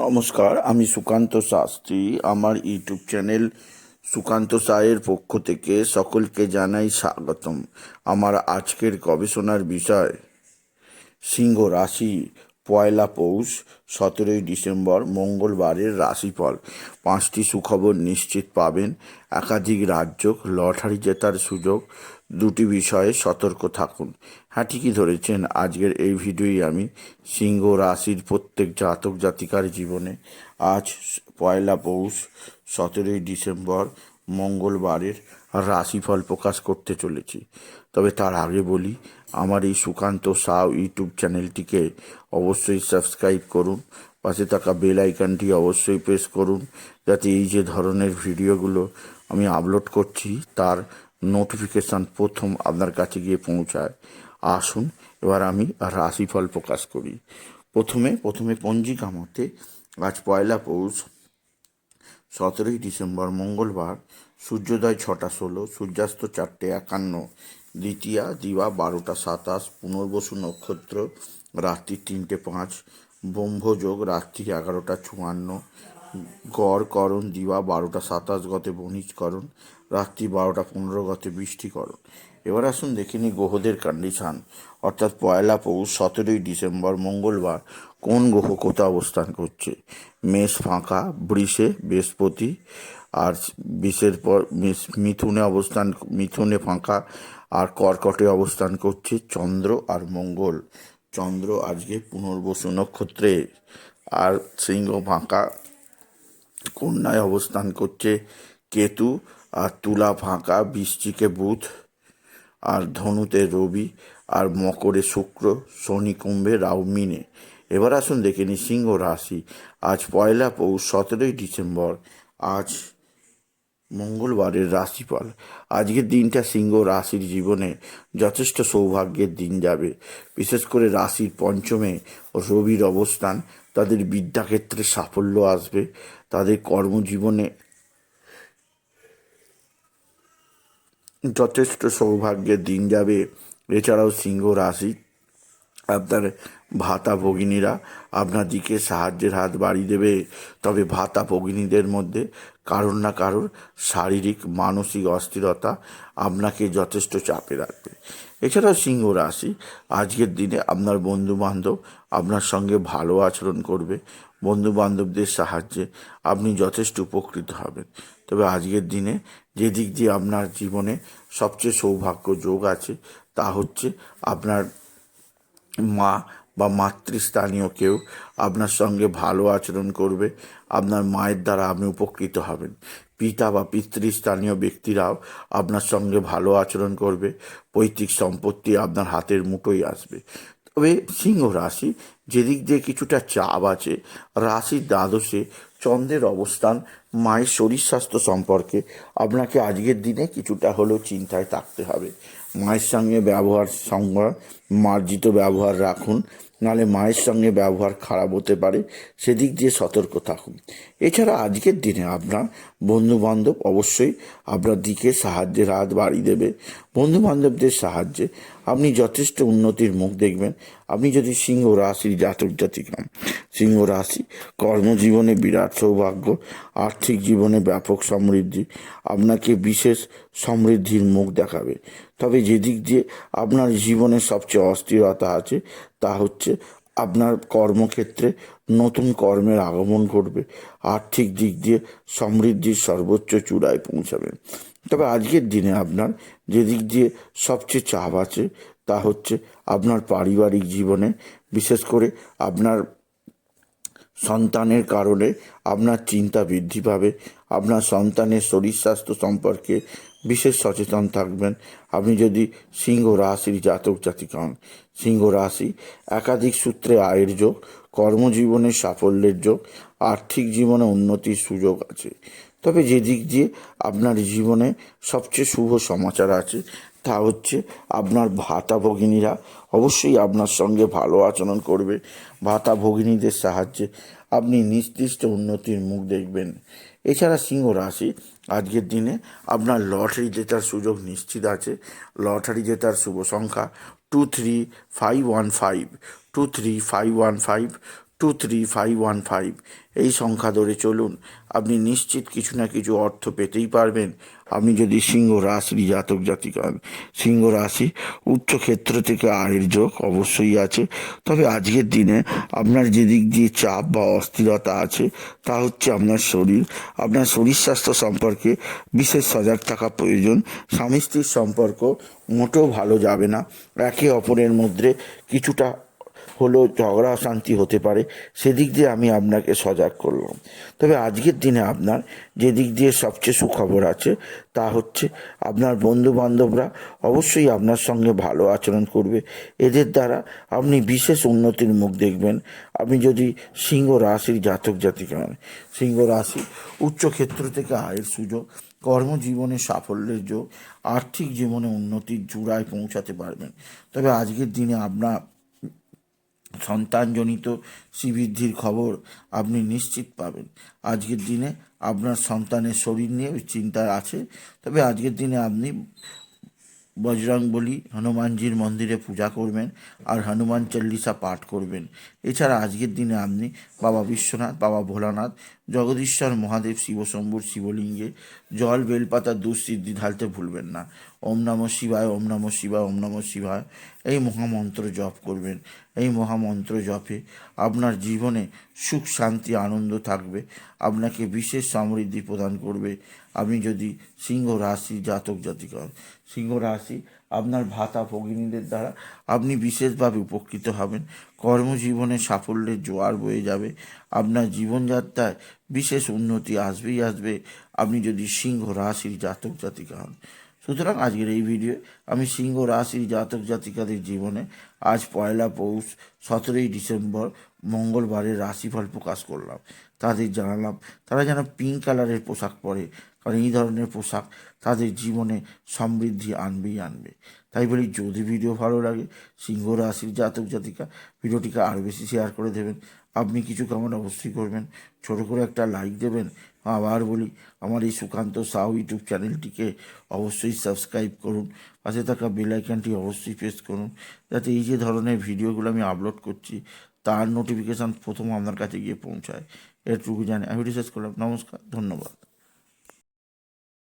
নমস্কার, আমি সুকান্ত শাস্ত্রী। আমার ইউটিউব চ্যানেল সুকান্ত সায়ের পক্ষ থেকে সকলকে জানাই স্বাগতম। আমার আজকের গবেষণার বিষয়, সিংহ রাশি, পয়লা পৌষ, সতেরোই ডিসেম্বর, মঙ্গলবারের রাশিফল। পাঁচটি সুখবর নিশ্চিত পাবেন। একাধিক রাজ্য লটারি জেতার সুযোগ দুটি বিষয়ে সতর্ক থাকুন। হ্যাঁ ঠিকই ধরেছেন, আজকের এই ভিডিওই আমি সিংহ রাশির প্রত্যেক জাতক জাতিকার জীবনে আজ পয়লা পৌষ সতেরোই ডিসেম্বর মঙ্গলবারের রাশিফল প্রকাশ করতে চলেছি। তবে তার আগে বলি, আমার এই সুকান্ত সাউ ইউটিউব চ্যানেলটিকে অবশ্যই সাবস্ক্রাইব করুন, পাশে থাকা বেল আইকনটি অবশ্যই প্রেস করুন, যাতে এই যে ধরনের ভিডিওগুলো আমি আপলোড করছি, তার নোটিফিকেশান প্রথম আপনার কাছে গিয়ে পৌঁছায়। আসুন, এবার আমি রাশিফল প্রকাশ করি। প্রথমে প্রথমে পঞ্জিকা মতে আজ পয়লা পৌষ, সতেরোই ডিসেম্বর, মঙ্গলবার, সূর্যোদয় ছটা ষোলো, সূর্যাস্ত চারটে একান্ন, দ্বিতীয়া, দিবা বারোটা সাতাশ, পুনর্বসু নক্ষত্র রাত্রি তিনটে পাঁচ, ব্রহ্মযোগ রাত্রি এগারোটা চুয়ান্ন গড় করণ দিবা বারোটা সাতাশ, গতে বণিজকরণ রাত্রি বারোটা পনেরো গতে বৃষ্টিকরণ এবার আসুন দেখে গ্রহদের কন্ডিশান অর্থাৎ পয়লা পৌষ সতেরোই ডিসেম্বর মঙ্গলবার কোন গ্রহ কোথা অবস্থান করছে? মেষ ফাঁকা, বৃষে, বৃহস্পতি, আর বিষের পর মিথুনে অবস্থান, মিথুনে ফাঁকা, আর কর্কটে অবস্থান করছে চন্দ্র আর মঙ্গল। চন্দ্র আজকে পুনর্বসু নক্ষত্রে, আর সিংহ ফাঁকা। কন্যায় অবস্থান করছে কেতু আর তুলা ফাঁকা বৃশ্চিকে বুধ, আর ধনুতে রবি, আর মকরে শুক্র, শনি কুম্ভে, রাহু মিনে। এবার আসুন দেখে নিই সিংহ রাশি। আজ পয়লা পৌষ, সতেরোই ডিসেম্বর। আজ মঙ্গলবারের রাশিফল। আজকের দিনটা সিংহ রাশির জীবনে যথেষ্ট সৌভাগ্যের দিন যাবে। বিশেষ করে রাশির পঞ্চমে রবির অবস্থান, তাদের বিদ্যাক্ষেত্রে সাফল্য আসবে। তাদের কর্মজীবনে যথেষ্ট সৌভাগ্যের দিন যাবে। এছাড়াও সিংহ রাশি, আপনার ভাতা ভগিনীরা আপনার দিকে সাহায্যের হাত বাড়িয়ে দেবে। তবে ভাতা ভগিনীদের মধ্যে কারোর না কারোর শারীরিক, মানসিক অস্থিরতা আপনাকে যথেষ্ট চাপে রাখবে। এছাড়াও সিংহ রাশি, আজকের দিনে আপনার বন্ধু বান্ধব আপনার সঙ্গে ভালো আচরণ করবে। বন্ধু বান্ধবদের সাহায্যে আপনি যথেষ্ট উপকৃত হবেন। তবে আজকের দিনে যে দিক দিয়ে আপনার জীবনে সবচেয়ে সৌভাগ্য যোগ আছে, তা হচ্ছে আপনার মা বা মাতৃস্থানীয় কেউ আপনার সঙ্গে ভালো আচরণ করবে, আপনার মায়ের দ্বারা আপনি উপকৃত হবেন। পিতা বা পিতৃস্থানীয় ব্যক্তিরাও আপনার সঙ্গে ভালো আচরণ করবে, পৈতৃক সম্পত্তি আপনার হাতের মুঠোই আসবে। তবে সিংহ রাশি, যেদিক দিয়ে কিছুটা চাপ আছে রাশির দ্বাদশে চন্দ্রের অবস্থান, মায়ের শরীর স্বাস্থ্য সম্পর্কে আপনাকে আজকের দিনে কিছুটা হলেও চিন্তায় থাকতে হবে। মায়ের সঙ্গে ব্যবহার সঙ্গে মার্জিত ব্যবহার রাখুন, নাহলে মায়ের সঙ্গে ব্যবহার খারাপ হতে পারে, সেদিক দিয়ে সতর্ক থাকুন। এছাড়া আজকের দিনে আপনার বন্ধু বান্ধব অবশ্যই আপনার দিকে সাহায্যের হাত বাড়িয়ে দেবে। বন্ধু বান্ধবদের সাহায্যে আপনি যথেষ্ট উন্নতির মুখ দেখবেন। আপনি যদি সিংহ রাশির জাতক জাতিক হন, সিংহ রাশি কর্মজীবনে বিরাট সৌভাগ্য, আর্থিক জীবনে ব্যাপক সমৃদ্ধি, আপনাকে বিশেষ সমৃদ্ধির মুখ দেখাবে। তবে যেদিক দিয়ে আপনার জীবনে সবচেয়ে অস্থিরতা আছে, তা হচ্ছে আপনার কর্মক্ষেত্রে নতুন কর্মের আগমন ঘটবে। আর্থিক দিক দিয়ে সমৃদ্ধির সর্বোচ্চ চূড়ায় পৌঁছাবেন তবে আজকের দিনে আপনার যে দিক দিয়ে সবচেয়ে চাপ আছে, তা হচ্ছে আপনার পারিবারিক জীবনে। বিশেষ করে আপনার সন্তানের কারণে আপনার চিন্তা বৃদ্ধি পাবে। আপনার সন্তানের শরীর স্বাস্থ্য সম্পর্কে বিশেষ সচেতন থাকবেন। আপনি যদি সিংহ রাশির জাতক জাতিক হন, সিংহ রাশি একাধিক সূত্রে আয়ের যোগ, কর্মজীবনে সাফল্যের যোগ, আর্থিক জীবনে উন্নতির সুযোগ আছে। তবে যে দিক দিয়ে আপনার জীবনে সবচেয়ে শুভ সমাচার আছে, তা হচ্ছে আপনার ভাতা ভগিনীরা অবশ্যই আপনার সঙ্গে ভালো আচরণ করবে। ভাতা ভগিনীদের সাহায্যে আপনি নির্দিষ্ট উন্নতির মুখ দেখবেন। এছাড়া সিংহ রাশি, আজকের দিনে আপনার লটারি জেতার সুযোগ নিশ্চিত আছে। লটারি জেতার শুভ সংখ্যা two three five one five two three five one five two three five one five এই সংখ্যা ধরে চলুন, আপনি নিশ্চিত কিছু না কিছু অর্থ পেতেই পারবেন। আপনি যদি সিংহ রাশির জাতক জাতিকা হন সিংহ রাশি উচ্চ ক্ষেত্র থেকে আয়ের যোগ অবশ্যই আছে। তবে আজকের দিনে আপনার যে দিক দিয়ে চাপ বা অস্থিরতা আছে, তা হচ্ছে আপনার শরীর। আপনার শরীর স্বাস্থ্য সম্পর্কে বিশেষ সজাগ থাকা প্রয়োজন। স্বামী স্ত্রীর সম্পর্ক মোটেও ভালো যাবে না। একে অপরের মধ্যে কিছুটা হলেও ঝগড়া অশান্তি হতে পারে, সেদিক দিয়ে আমি আপনাকে সজাগ করলাম। তবে আজকের দিনে আপনার যে দিক দিয়ে সবচেয়ে সুখবর আছে তা হচ্ছে আপনার বন্ধু বান্ধবরা অবশ্যই আপনার সঙ্গে ভালো আচরণ করবে। এদের দ্বারা আপনি বিশেষ উন্নতির মুখ দেখবেন। আপনি যদি সিংহ রাশির জাতক জাতিকা হন, সিংহ রাশি উচ্চ ক্ষেত্র থেকে আয়ের সুযোগ, কর্মজীবনে সাফল্যের যোগ, আর্থিক জীবনে উন্নতির জোড়ায় পৌঁছাতে পারবেন। তবে আজকের দিনে আপনার সন্তানজনিত শ্রীবৃদ্ধির খবর আপনি নিশ্চিত পাবেন। আজকের দিনে আপনার সন্তানের শরীর নিয়ে চিন্তা আছে, তবে আজকের দিনে আপনি বজরংবলী হনুমানজির মন্দিরে পূজা করবেন আর হনুমান চল্লিশা পাঠ করবেন। এছাড়া আজকের দিনে আপনি বাবা বিশ্বনাথ, বাবা ভোলানাথ, জগদীশ্বর মহাদেব শিবশম্ভুর শিবলিঙ্গে জল, বেলপাতা দুঃসিদ্ধি ঢালতে ভুলবেন না। ওম নমঃ শিবায়, ওম নমঃ শিবায়, ওম নমঃ শিবায়। এই মহামন্ত্র জপ করবেন। এই মহামন্ত্র জপে আপনার জীবনে সুখ, শান্তি, আনন্দ থাকবে। আপনাকে বিশেষ সমৃদ্ধি প্রদান করবে। আপনি যদি সিংহ রাশি জাতক জাতিকা হন। সিংহ রাশি আপনার ভাতা ভগিনীদের দ্বারা আপনি বিশেষভাবে উপকৃত হবেন কর্মজীবনে সাফল্যের জোয়ার বয়ে যাবে, আপনার জীবনযাত্রায় বিশেষ উন্নতি আসবেই আসবে, আপনি যদি সিংহ রাশির জাতক জাতিকা হন সুতরাং আজকের এই ভিডিও আমি সিংহ রাশির জাতক জাতিকাদের জীবনে আজ পয়লা পৌষ সতেরোই ডিসেম্বর মঙ্গলবারের রাশিফল প্রকাশ করলাম তাদের জানালাম, তারা যেন পিঙ্ক কালারের পোশাক পরে কারণ এই ধরনের পোশাক তাদের জীবনে সমৃদ্ধি আনবেই আনবে। তাই বলি, যদি ভিডিও ভালো লাগে, সিংহ রাশির জাতক জাতিকা, ভিডিওটিকে আরও বেশি শেয়ার করে দেবেন। আপনি কিছু কেমন অবশ্যই করবেন, ছোটো করে একটা লাইক দেবেন। আবার বলি, আমার এই সুকান্ত সাউ ইউটিউব চ্যানেলটিকে অবশ্যই সাবস্ক্রাইব করুন। পাশে থাকা বেল আইকনটি অবশ্যই প্রেস করুন, যাতে এই যে ধরনের ভিডিওগুলো আমি আপলোড করছি, তার নোটিফিকেশান প্রথম আপনার কাছে গিয়ে পৌঁছায়। এটুকু জানি, আমি রিসার্চ করলাম। নমস্কার, ধন্যবাদ।